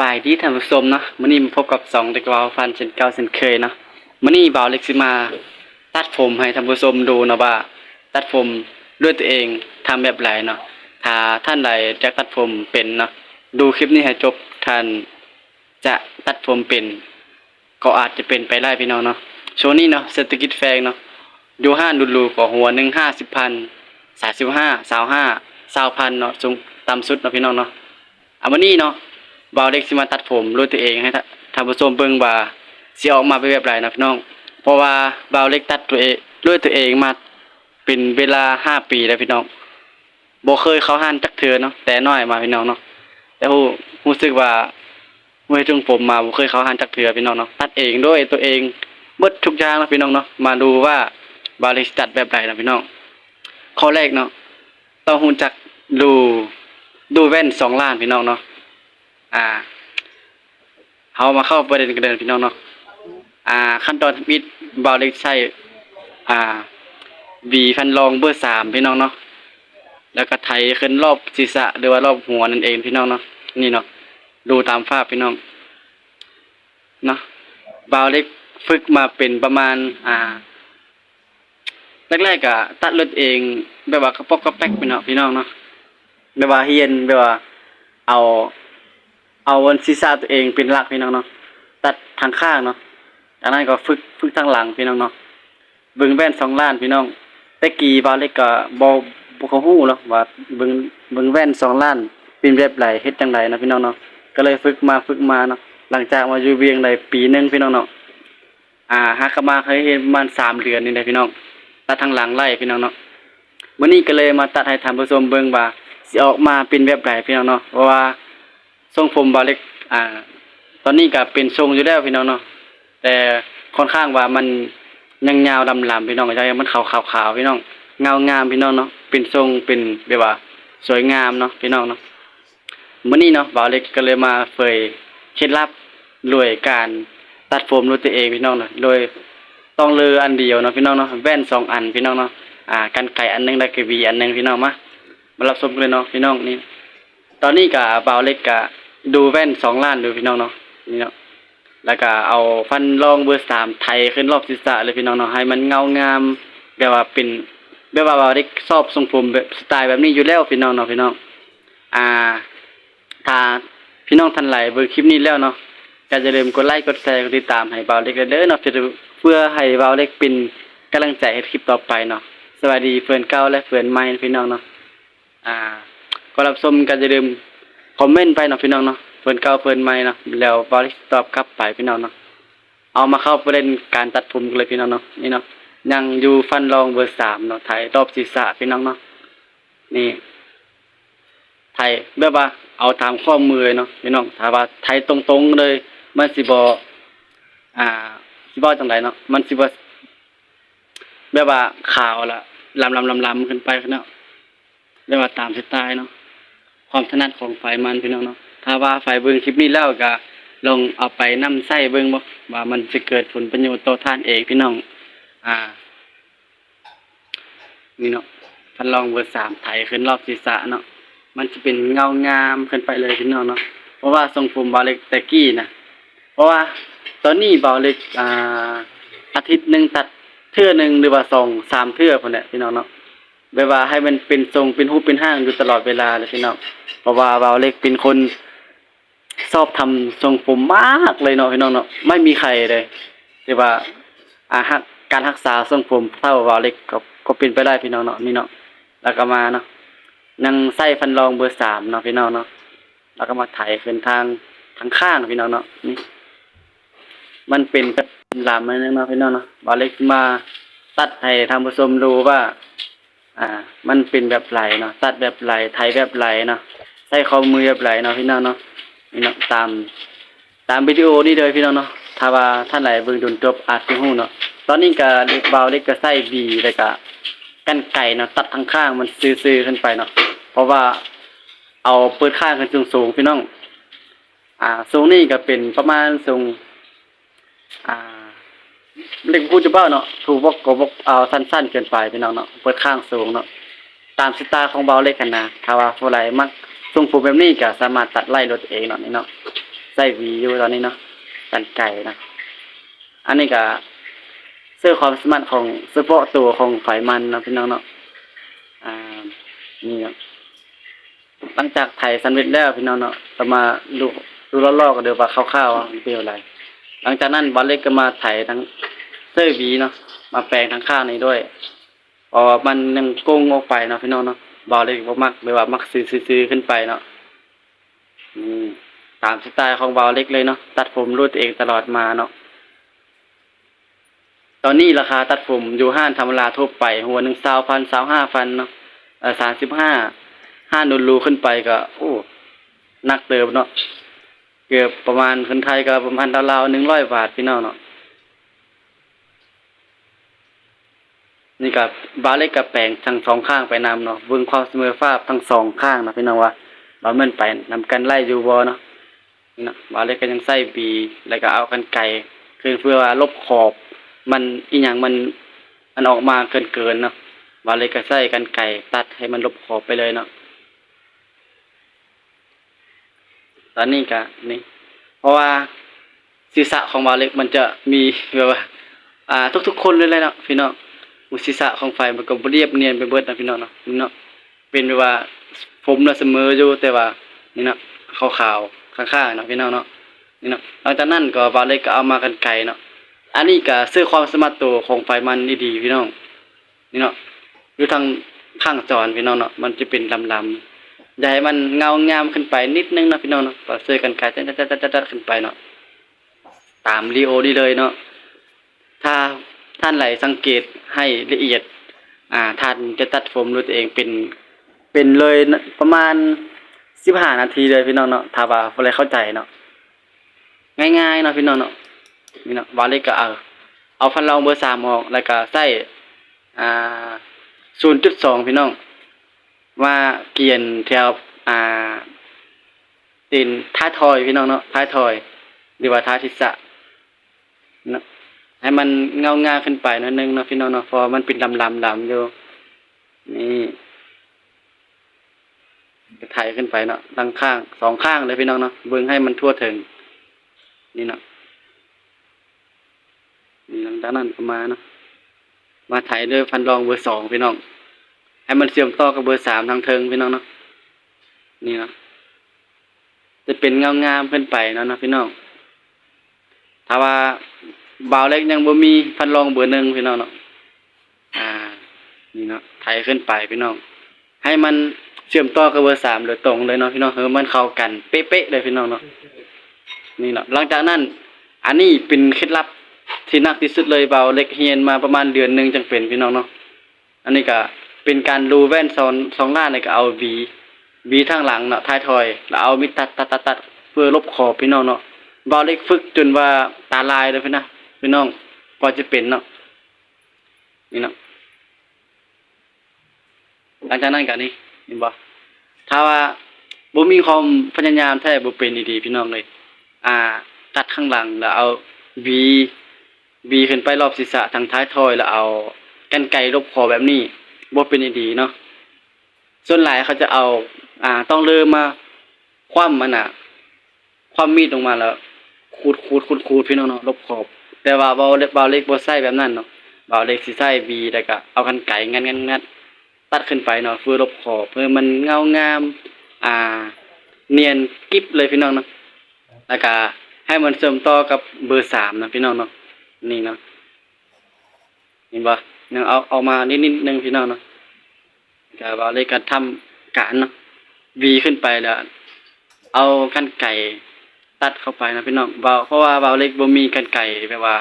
บายดีท่านผู้ชมเนาะมื้อนี้มาพบกับสองเด็กวาวฟันเช่นเก่าเช่นเคยเนาะมื้อนี้บ่าวเล็กสิมา ตัดผมให้ท่านผู้ชมดูเนาะว่า ตัดผมด้วยตัวเองทำแบบไหนเนาะถ้าท่านใดจะตัดผมเป็นเนาะดูคลิปนี้ให้จบท่านจะตัดผมเป็น ก็อาจจะเป็นไปได้พี่น้องเนาะช่วงนี้เนาะเศรษฐกิจแพงเนาะอยู่ห้าดูรูก็หัวหนึ่งห้าสิบพันสามสิบห้าสาวห้าสาวพันเนาะสูงต่ำสุดเนาะพี่น้องเนาะอะวันนี้เนาะ บ่าวเล็กสิมาตัดผมด้วยตัวเองให้ท่านผู้ชมเบิ่งว่าสิออกมาเป็นแบบไรนะพี่น้อง เพราะว่าบ่าวเล็กตัดตัวเองด้วยตัวเองมาเป็นเวลาห้าปีแล้วพี่น้องบ่เคยเขาห้านจักเทื่อเนาะแต่น้อยมาพี่น้องเนาะแต่ฮู้รู้สึกว่าเมื่อถึงผมมาผมเคยเขาหันจักเถือพี่น้องเนาะตัดเองด้วยตัวเองเบิดทุกอย่างนะพี่น้องเนาะมาดูว่าบาลิสตัดแบบใดนะพี่น้องข้อแรกเนาะต้องหูจักดูดูแว่นสองล้านพี่น้องเนาะ อ่าเฮามาเข้าประเด็นกันเลยพี่น้องเนาะอ่า ขั้นตอนมิดบาลิสใช้อ่าวีพันรองเบอร์สามพี่น้องเนาะแล้วก็ไถขึ้นรอบศีรษะหรือว่ารอบหัวนั่นเองพี่น้องเนาะนี่เนาะดูตามภาพพี่น้องเนาะบาวเล็กฝึกมาเป็นประมาณ อ่าแรกๆก็ตัดรถเองแบบว่ากระปอกกระแป๊กพี่น้องพี่น้องเนาะแบบว่าเฮียนแบบว่าเอา เอาวันศีรษะตัวเองเป็นหลักพี่น้องเนาะตัดทางข้างเนาะจากนั้นก็ฝึกฝึกทางหลังพี่น้องเนาะเบิ่งแว่นสองล้านพี่น้องแต่กี้บาเล็กก็บ่บ่เขาฮู้หรอกว่าเบิ่งเบิ่งแว่นสองล้านเป็นแบบไหนเฮ็ดจังไดนะพี่น้องเนาะก็เลยฝึกมาฝึกมาเนาะหลังจากมาอยู่เวียงได้ปีหนึงพี่น้องเนาะอ่าฮักก็มาเคยเฮ็ดประมาณสามเดือนนี่แหละพี่น้องตัดทางหลังไล่พี่น้องเนาะมื้อนี้ก็เลยมาตัดให้ท่านผู้ชมเบิ่งว่าสิออกมาเป็นแบบใดพี่น้องเนาะเพราะว่า ทรงผมบาเล็กอ่า ตอนนี้ก็เป็นทรงอยู่แล้วพี่น้องเนาะแต่ค่อนข้างว่ามันยังยาวลำลำพี่น้องก็จะมันขาวขาวๆพี่น้องเงางามพี่น้องเนาะเป็นทรงเป็นแบบว่า สวยงามเนาะพี่น้องเนาะมื่อนี้เนาะบาเล็กก็เลยมาเผยเคล็ดลับรวยการตัดผมด้วยตัวเองพี่น้องเนาะโดยต้องเลืออันเดียวเนาะพี่น้องเนาะแว่นสองอันพี่น้องเนาะอ่ากันไก่อันหนึงแล้ก็หวีอันหนึงพี่น้องมามารับชมกันเลยเนาะพี่น้องนี่ ตอนนี้ก็บ่าวเล็กก็ดูแว่นสองล้านดูพี่น้องเนาะนี่เนาะแล้วก็เอาฟันรองเบอร์สามไทยขึ้นรอบศีรษะเลยพี่น้องเนาะให้มันเงางามแบบว่าเป็นแบบว่าบาวเล็กชอบทรงผมแบบสไตล์แบบนี้อยู่แล้วพี่น้องเนาะพี่น้องอ่าถ้าพี่น้องท่านไหลเบิ่งคลิปนี้แล้วเนาะก็จะลืมกดไลค์กดแชร์กดติดตามให้เบาเล็กเด้อเนาะเพื่อให้เบาเล็กเป็นกำลังใจให้คลิปต่อไปเนาะสวัสดีเพื่อนเก่าและเพื่อนใหม่พี่น้องเนาะอ่า ก็รับชมก็จะลืมคอมเมนต์ไปเนาะพี่น้องเนาะเพื่อนเก่าเพื่อนใหม่เนาะแล้วบาเล็กตอบกลับไปพี่น้องเนาะเอามาเข้าประเด็นการตัดผมกันเลยพี่น้องเนาะนี่เนาะยังอยู่ฟันรองเบอร์สามเนาะถ่ายรอบศีรษะพี่น้องเนาะนี่ไทยแบบว่าเอาตามข้อมือเนาะพี่น้องถ้าว่าไทยตรงๆเลยมันสิบ่อ่าสิบ่จังไดเนาะมันสิบ่แบบว่าขาวละลำลำลำลำขึ้นไปเนาะแบบว่าตามสไตล์เนาะ ความถนัดของฝ่ายมันพี่น้องเนาะถ้าว่าฝ่ายเบิ่งคลิปนี้แล้วก็ลองเอาไปนำใส่เบิ่งบ่ว่ามันจะเกิดผลประโยชน์ต่อท่านเองพี่น้อง อ่า นี่เนาะพันลองเบอร์สามไถขึ้นรอบศีรษะเนาะมันจะเป็นเงางามขึ้นไปเลยพี่น้องเนาะเพราะว่าทรงผมบาเล็กแต่กี้นะเพราะว่าตอนนี้บาเล็กอ่าอาทิตย์หนึ่งตัดเทื่อหนึ่งหรือว่าสองสามเทื่อพอเนี่ยพี่น้องเนาะ แบบว่าให้มันเป็นทรงเป็นรูปเป็นห้างอยู่ตลอดเวลาเลยพี่น้องเพราะว่าบาเล็กเป็นคนชอบทำทรงผมมากเลยเนาะพี่น้องเนาะไม่มีใครเลยที่ว่าอาหักการรักษาทรงผมเท่าบาเล็กก็ก็เป็นไปได้พี่น้องเนาะนี่เนาะแล้วก็มาเนาะยังใส่ฟันรองเบอร์สามเนาะพี่น้องเนาะแล้วก็มาไถขึ้นทางทางข้างพี่น้องเนาะนี่มันเป็นกระลามมันนึงเนาะพี่น้องเนาะบอเล็กมาตัดให้ทางผู้ชมดูว่า อ่า มันเป็นแบบไหลเนาะตัดแบบไหลไถแบบไหลเนาะใส่ข้อมือแบบไหลเนาะพี่น้องเนาะนี่เนาะตาม ตามวิดีโอนี้เลยพี่น้องเนาะถ้าว่าท่านไหนเบิ่งจนจบอาจสิฮู้เนาะตอนนี้ก็เล็กเบาเล็กก็ใส่บีแล้วก็กันไก่เนาะตัดทางข้างมันซื่อๆขึ้นไปเนาะเพราะว่าเอาเปิดข้างขึ้นสูงๆพี่น้อง อ่า สูงนี่ก็เป็นประมาณสูง อ่า เล็กพูดจะบ้าเนาะถูกบอกก็บอกเอาสั้นๆเกินไปพี่น้องเนาะเปิดข้างสูงเนาะตามสไตล์ของเบาเล็กกันนะถ้าว่าผู้ใดมักทรงผมแบบนี้ก็สามารถตัดไล่รถเองเนาะนี่เนาะใส่วีอยู่ตอนนี้เนาะกันไก่นะอันนี้ก็เสื้อความสามารของเฉพาะตัวของไฟมันเนาะพี่น้องเนาะอ่านี่เนาะหลังจากไถซันวิชแล้วพี่น้องเนาะก็มาดูดูลอๆกันเดี๋ยวว่าคร่าวๆเป็นอะไรหลังจากนั้นบอลเล็กก็มาไถทั้ง สื้อหวีเนาะมาแปลงทั้งข้างนี้ด้วยเพราะว่ามันยังโกงออกไปเนาะพี่น้องเนาะบอลเล็กบ่มักเลยว่ามักซื้อๆขึ้นไปเนาะอืมตามสไตล์ของเบาเล็กเลยเนาะตัดผมรูดเองตลอดมาเนาะตอนนี้ราคาตัดผมอยู่ห้านธรรมดาทั่วไป หัวหนึ่งสาวพันสาวห้าพันเนาะเออสามสิบห้าห้านุนรูขึ้นไปก็ โอ้นักเติบเนาะเกือบประมาณคนไทยก็ประมาณราวๆหนึ่งร้อยบาทพี่น้องเนาะ นี่กับบาเล็กกับแปลงทั้งสองข้างไปนำเนาะเบิ่งความเสมอภาพทั้งสองข้างนะพี่น้องว่าเราเม่นไปนำกันไล่อยู่บ่เนาะนะบาเล็กก็ยังใส่บีแล้วก็เอากันไก่คือเพื่อว่าลบขอบ มันอีหยังมันมันออกมาเกินเกินๆเนาะบาเล็กก็ใส่กันไก่ตัดให้มันลบขอบไปเลยเนาะตอนนี้ก็นี่เพราะว่าศีรษะของบาเล็กมันจะมีแบบว่า อ่า ทุกๆคนเลยเลยเนาะพี่น้อง อุศีรษะของไฟมันก็เรียบเนียนไปเบิดนะพี่น้องเนาะนี่เนาะเป็นแบบว่าผมน่ะเสมออยู่แต่ว่านี่เนาะขาวๆข้างๆเนาะพี่น้องเนาะนี่เนาะหลังจากนั้นก็บาเล็กก็เอามากันไกลเนาะอันนี้ก็ซื้อความสามารถตัวของไฟมันดีๆพี่น้องนี่เนาะอยู่ทางข้างจรพี่น้องเนาะมันจะเป็นลำๆอย่าให้มันเงางามขึ้นไปนิดนึงนะพี่น้องเนาะก็ซื้อกันไกลจัดๆๆๆขึ้นไปเนาะตามรีโอดีเลยเนาะถ้า ท่านไหลสังเกตให้ละเอียด อ่าท่านจะตัดผมด้วยตัวเองเป็นเป็นเลยประมาณสิบห้านาทีเลยพี่น้องเนาะถ้าว่าอะไรเข้าใจเนาะง่ายๆเนาะพี่น้องเนาะนี่เนาะวาเล็กก็เอาเอาฟันรองเบอร์สามออกแล้วก็ใส่อ่าศูนย์จุดสองพี่น้อง ว่าเกียนแถวอ่าตีนท้ายทอยพี่น้องเนาะท้ายทอย หรือว่าท้ายทิศะเนาะ ให้มันเงางาขึ้นไปนิดนึงเนาะพี่น้องเนาะเพอมันเป็นลำลำลำอยู่ นี่ก็ไถขึ้นไปเนาะดังข้างสองข้างเลยพี่น้องเนาะเบิ่งให้มันทั่วถึง นี่เนาะนี่หลังจากนั้นก็มาเนาะมาไถด้วยฟันรองเบอร์สองพี่น้อง ให้มันเชื่อมต่อกับเบอร์สามทางเทิงพี่น้องเนาะนี่เนาะจะเป็นเงางามขึ้นไปเนาะนะพี่น้องถ้าว่า บาวเล็กยังบ่มีฟันรองเบอร์หนึ่งพี่น้องเนาะอ่า นี่เนาะไถขึ้นไปพี่น้อง ให้มันเชื่อมต่อกับเบอร์สามโดยตรงเลยเนาะพี่น้องเฮ้มันเข้ากันเป๊ะๆเลยพี่น้องเนาะนี่เนาะหลังจากนั้น อันนี้เป็นเคล็ดลับที่นักที่สุดเลยเบาเล็กเฮียนมาประมาณเดือนหนึ่งจังเป็นพี่น้องเนาะอันนี้ก็เป็นการรูแว่นสองสองด้านเลยก็เอาวีวีทางหลังเนาะท้ายทอย แล้วเอามิดตัดตัดตัดตัดเพื่อลบขอบพี่น้องเนาะเบาเล็กฝึกจนว่าตาลายเลยพี่นะ พี่น้องกว่าจะเป็นเนาะนี่เนาะหลังจากนั้นก็นี่เห็นบ่ถ้าว่าบ่มีความพยายามแท้บ่เป็นดีๆพี่น้องเลย อ่า ตัดข้างหลังแล้วเอาวีวีขึ้นไปรอบศีรษะทางท้ายทอยแล้วเอากันไกรลบคอแบบนี้บ่เป็นดีๆเนาะส่วนหลายเขาจะเอา อ่า ต้องเริ่มมาคว่ำมันน่ะคว่ำมีดลงมาแล้วขูดขูดขูดขูดพี่น้องเนาะลบขอบ แต่ว่าเบาเล็กเบาเล็กบ่ใส่แบบนั้นเนาะเบาเล็กสิใส่วีแล้วก็เอากันไกรงัดงัดงัดตัดขึ้นไปเนาะเพื่อลบขอบเพื่อมันเงางาม อ่า เนียนกิ๊บเลยพี่น้องเนาะแล้วก็ให้มันเสริมต่อกับเบอร์สามนะพี่น้องเนาะนี่เนาะเห็นปะยังเอาเอามานิดนิดนึงพี่น้องเนาะก็ว่าเลยการทำการเนาะวีขึ้นไปแล้ว เอากันไก่ ตัดเข้าไปนะพี่น้องเบาเพราะว่าเบาเล็กบ่มีกันไก่แบบว่า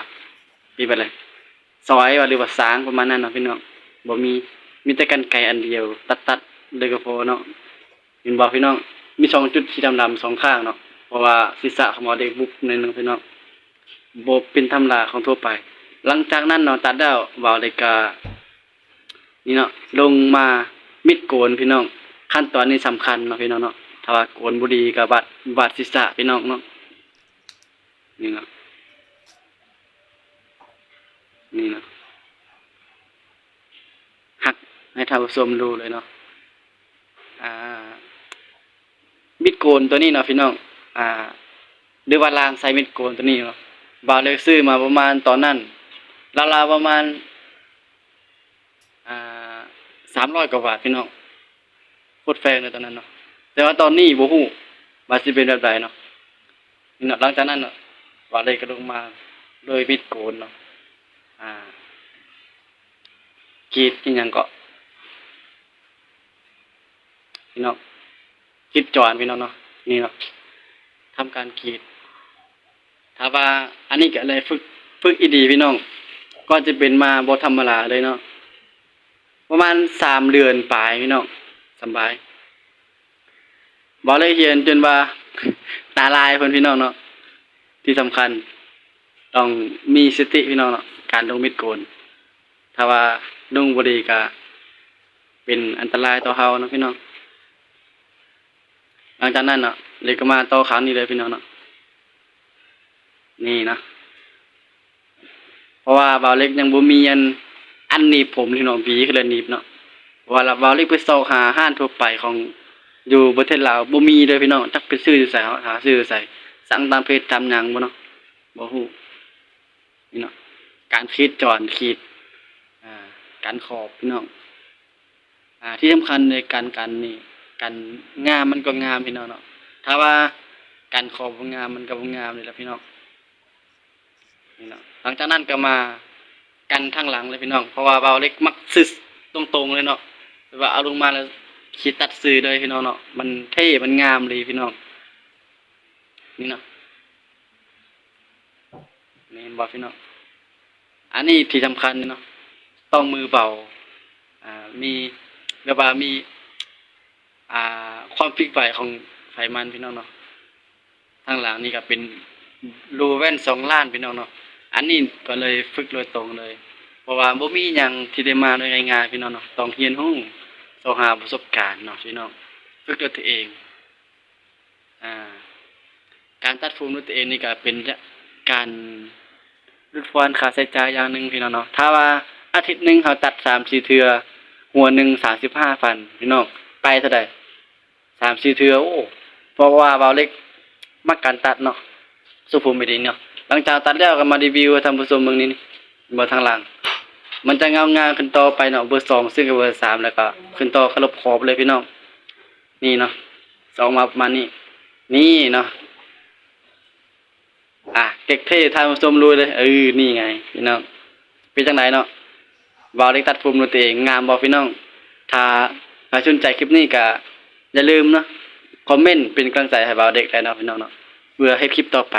มีไปเลยซอยว่าหรือว่าสางประมาณนั้นเนาะพี่น้องบ่มีมีแต่กันไกรอันเดียว ตัดตัดๆเลยก็พอเนาะเห็นบอกพี่น้องมีสองจุดสีดำๆสองข้างเนาะเพราะว่าศีรษะของหมอเด็กบุบในหนึ่งพี่น้องโบเป็นธรรมดาของทั่วไป หลังจากนั้นเนาะตัดแล้วเบาเลยกานี่เนาะลงมามิดโกนพี่น้องขั้นตอนนี้สำคัญเนาะพี่น้องเนาะ ถ้าว่าโกนบุดีกับบาดบาดศีรษะพี่น้องเนาะนี่เนาะนี่เนาะหักให้ท่านผู้ชมดูเลยเนาะอ่ามิดโกนตัวนี้เนาะพี่น้องอ่าหรือว่าลางไซมิดโกนตัวนี้เนาะบาวเล็กซื้อมาประมาณตอนนั้นราวๆประมาณอ่าสามร้อยกว่าบาทพี่น้องโคตรแพงเลยตอนนั้นเนาะ แต่ว่าตอนนี้บ่ฮู้ว่าสิเป็นแบบใดเนาะนี่เนาะหลังจากนั้นเนาะบาเล็กก็ลงมาโดยมิดโกนเนาะอ่ากรีดอีหยังก็พี่น้องกีดจอนพี่น้องเนาะนี่เนาะทำการกรีดถ้าว่าอันนี้ก็เลยฝึกฝึกอีดีพี่น้อง ก็จะเป็นมาบ่ธรรมดาเลยเนาะประมาณสามเดือนปลายพี่น้องสบาย บ่เลยเรียนจนว่าตาลายเพิ่นพี่น้องเนาะที่สำคัญ ต้องมีสติพี่น้องเนาะการลงมิดโกน ถ้าว่าลงบ่ดีก็เป็นอันตรายต่อเฮาเนาะพี่น้องหลังจากนั้นเนาะเลยก็มาต่อขาวนี่เลยพี่น้องเนาะนี่นะเพราะว่าบาวเล็กยังบ่มีอันอันหนีบผมที่น้องบีคือเลยหนีบเนาะเพราะว่าบาวเล็กไปซอกหาห้านทั่วไปของ อยู่ประเทศลาวบ่มีเลยพี่น้องจักไปซื้ออยู่หาซื้ออยู่สั่งตามเพจตามหยังบ่เนาะบ่ฮู้นี่เนาะการขีดจอนขีดอ่าการขอบพี่น้องอ่าที่สำคัญในการกันนี่กันงามมันก็งามพี่น้องเนาะถ้าว่าการขอบงามมันก็บ่งามเลยล่ะพี่น้องนี่เนาะหลังจากนั้นก็มากันทางหลังเลยพี่น้อง เพราะว่าเบาเล็กมักซึสตรงๆเลยเนาะว่าเอาลงมาแล้ว ขีดตัดซื้อเลยพี่น้องเนาะมันเท่มันงามเลยพี่น้องนี่เนาะนี่เห็นบ่พี่น้องอันนี้ที่สำคัญเนาะต้องมือเบาอ่ามีแบบว่ามีอ่าความพลิกไหวของไขมันพี่น้องเนาะทางหลังนี่ก็เป็นรูแว่นสองล้านพี่น้องเนาะอันนี้ก็เลยฝึกโดยตรงเลย เพราะว่าบ่มีหยังที่ได้มาโดยง่ายๆพี่น้องเนาะต้องเรียนรู้ สองหาประสบการณ์เนาะพี่น้องฝึกด้วยตัวเองอ่าการตัดผมด้วยตัวเองนี่ก็เป็นการลดความค่าใช้จ่ายอย่างหนึ่งพี่น้องเนาะถ้าว่าอาทิตย์หนึ่งเขาตัด3-4เทือหัวหนึ่ง35ฟันพี่น้องไปเท่าใด3-4เทือโอ้เพราะว่าเบาเล็กมักการตัดเนาะสุภูมิดีเนาะหลังจากตัดแล้วก็มารีวิวท่านผู้ชมเบิ่งนี่นี่อทางหลัง มันจะเงางามขึ้นต่อไปเนาะเบอร์สองซึ่งกับเบอร์สามแล้วก็ ขึ้นต่อขลบขอบเลยพี่น้อง นี่เนาะสองมาประมาณนี้ นี่เนาะอะเก็กเท่ทานผู้ชมรู้เลยเออนี่ไงพี่น้องเป็นจังไดเนาะบาวเล็กตัดผมตัวเองงามบ่พี่น้องถ้าถ้าสนใจคลิปนี้ก็อย่าลืมเนาะคอมเมนต์เป็นกำลังใจให้บาวเด็กได้เนาะพี่น้องเนาะเพื่อให้คลิปต่อไป